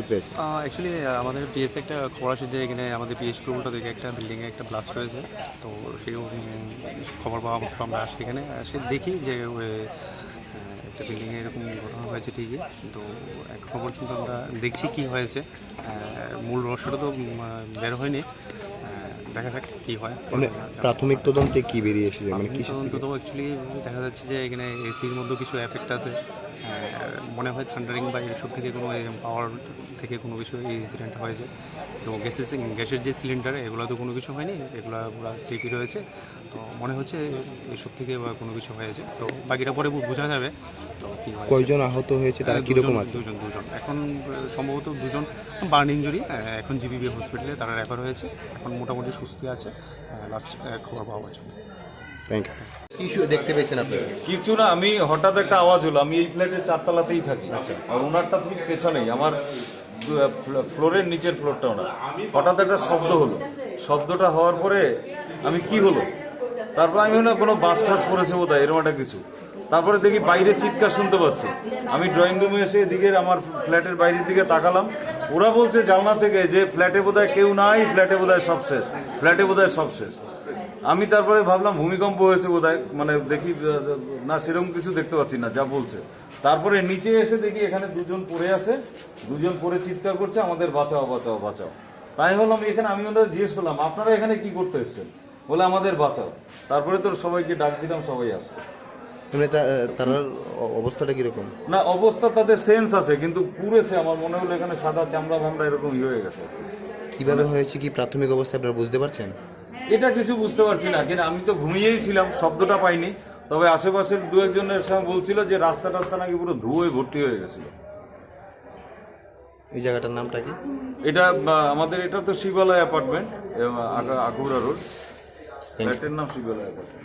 কিছু পেয়েছে। অ্যাকচুয়ালি আমাদের পিএস একটা খবর আছে যে এখানে আমাদের পিএস স্কুলটা থেকে একটা বিল্ডিংয়ে একটা ব্লাস্ট হয়েছে। তো সেই খবর পাওয়া মাত্র আমরা আসি এখানে। এসে দেখি যে একটা বিল্ডিংয়ে এরকম ঘটনা হয়েছে ঠিকই। তো এখনও পর্যন্ত আমরা দেখছি কি হয়েছে। মূল রহস্যটা তো বের হয়নি। দেখা যাক কী হয়। মানে প্রাথমিক তদন্তে কি বেরিয়ে এসেছে? মানে কি তদন্ত তো অ্যাকচুয়ালি দেখা যাচ্ছে যে এখানে এসির মধ্যে কিছু এফেক্ট আছে। মনে হয় থান্ডারিং বা এইসব থেকে কোনো পাওয়ার থেকে কোনো কিছু এই ইনসিডেন্ট হয়েছে। তো গ্যাসের গ্যাসের যে সিলিন্ডার এগুলো তো কোনো কিছু হয়নি এগুলো পুরো সেফই রয়েছে। তো মনে হচ্ছে এইসব থেকে বা কোনো কিছু হয়েছে। তো বাকিটা পরে বোঝা যাবে তো কী কয়জন আহত হয়েছে তারা কীরকম আছে? দুজন দুজন। এখন সম্ভবত দুজন বার্ন ইঞ্জুরি এখন জিবিবি হসপিটালে তারা রেফার হয়েছে। এখন মোটামুটি সুস্থ আছে লাস্ট খবর পাওয়া যাচ্ছে। থ্যাংক ইউ কি দেখতে পেয়েছেন আপনি? কিছু না আমি হঠাৎ একটা আওয়াজ হলো। আমি এই ফ্ল্যাটের চারতলাতেই থাকি। আর ওনারটা ঠিক পেছনেই। আমার ফ্লোরের নিচের ফ্লোরটা ওনার। হঠাৎ একটা শব্দ হলো। শব্দটা হওয়ার পরে আমি কি হলো? তারপর আমি হলো কোনো বাস টাস পড়েছে বোধ হয় এরকম একটা কিছু। তারপরে দেখি বাইরে চিৎকার শুনতে পাচ্ছি। আমি ড্রয়িং রুমে এসে এদিকে আমার ফ্ল্যাটের বাইরের দিকে তাকালাম। ওরা বলছে জানলা থেকে যে ফ্ল্যাটে বোধহয় কেউ নাই ফ্ল্যাটে বোধহয় সব শেষ। ফ্ল্যাটে বোধহয় সব শেষ। আমি তারপরে ভাবলাম ভূমিকম্প হয়েছে বোধহয় মানে দেখি না সেরকম কিছু দেখতে পাচ্ছি না যা বলছে। তারপরে নিচে এসে দেখি এখানে দুজন পড়ে আছে দুজন পড়ে চিৎকার করছে আমাদের বাঁচাও বাঁচাও বাঁচাও। তাই বললাম এখানে আমি ওদের জিজ্ঞেস করলাম আপনারা এখানে কি করতে এসেছেন? বলে আমাদের বাঁচাও। তারপরে তো সবাইকে ডাক দিলাম সবাই আসলো। মানে তার অবস্থাটা কীরকম? না অবস্থা তাদের সেন্স আছে কিন্তু পুড়েছে আমার মনে হলো এখানে সাদা চামড়া ভামড়া এরকম ইয়ে হয়ে গেছে। কীভাবে হয়েছে কি প্রাথমিক অবস্থা আপনারা বুঝতে পারছেন? এটা কিছু বুঝতে পারছি না কিন্তু আমি তো ঘুমিয়েই ছিলাম শব্দটা পাইনি। তবে আশেপাশের দু একজনের সঙ্গে বলছিল যে রাস্তা টাস্তা নাকি পুরো ধুয়ে ভর্তি হয়ে গেছিল। এই জায়গাটার নামটা কি? এটা আমাদের এটা তো শিবালয় অ্যাপার্টমেন্ট আকুরা রোড ফ্ল্যাটের নাম শিবালয় অ্যাপার্টমেন্ট